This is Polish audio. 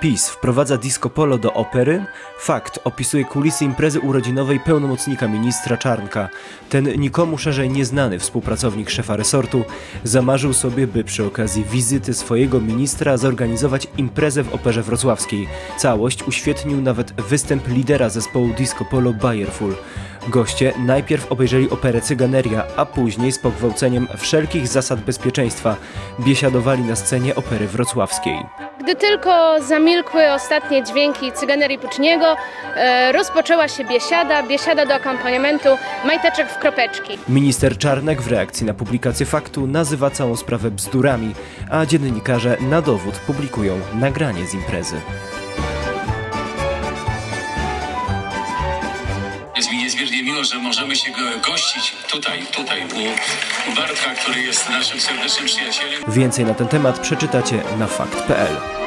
PiS wprowadza disco polo do opery? Fakt opisuje kulisy imprezy urodzinowej pełnomocnika ministra Czarnka. Ten nikomu szerzej nieznany współpracownik szefa resortu zamarzył sobie, by przy okazji wizyty swojego ministra zorganizować imprezę w operze wrocławskiej. Całość uświetnił nawet występ lidera zespołu disco polo Bayerful. Goście najpierw obejrzeli operę Cyganeria, a później z pogwałceniem wszelkich zasad bezpieczeństwa biesiadowali na scenie opery wrocławskiej. Gdy tylko zamilkły ostatnie dźwięki Cyganerii Puczniego, e, rozpoczęła się biesiada, biesiada do akompaniamentu majteczek w kropeczki. Minister Czarnek w reakcji na publikację faktu nazywa całą sprawę bzdurami, a dziennikarze na dowód publikują nagranie z imprezy. Jest mi niezmiernie miło, że możemy się go gościć tutaj, tutaj u, Bartka, który jest naszym serdecznym przyjacielem. Więcej na ten temat przeczytacie na fakt.pl.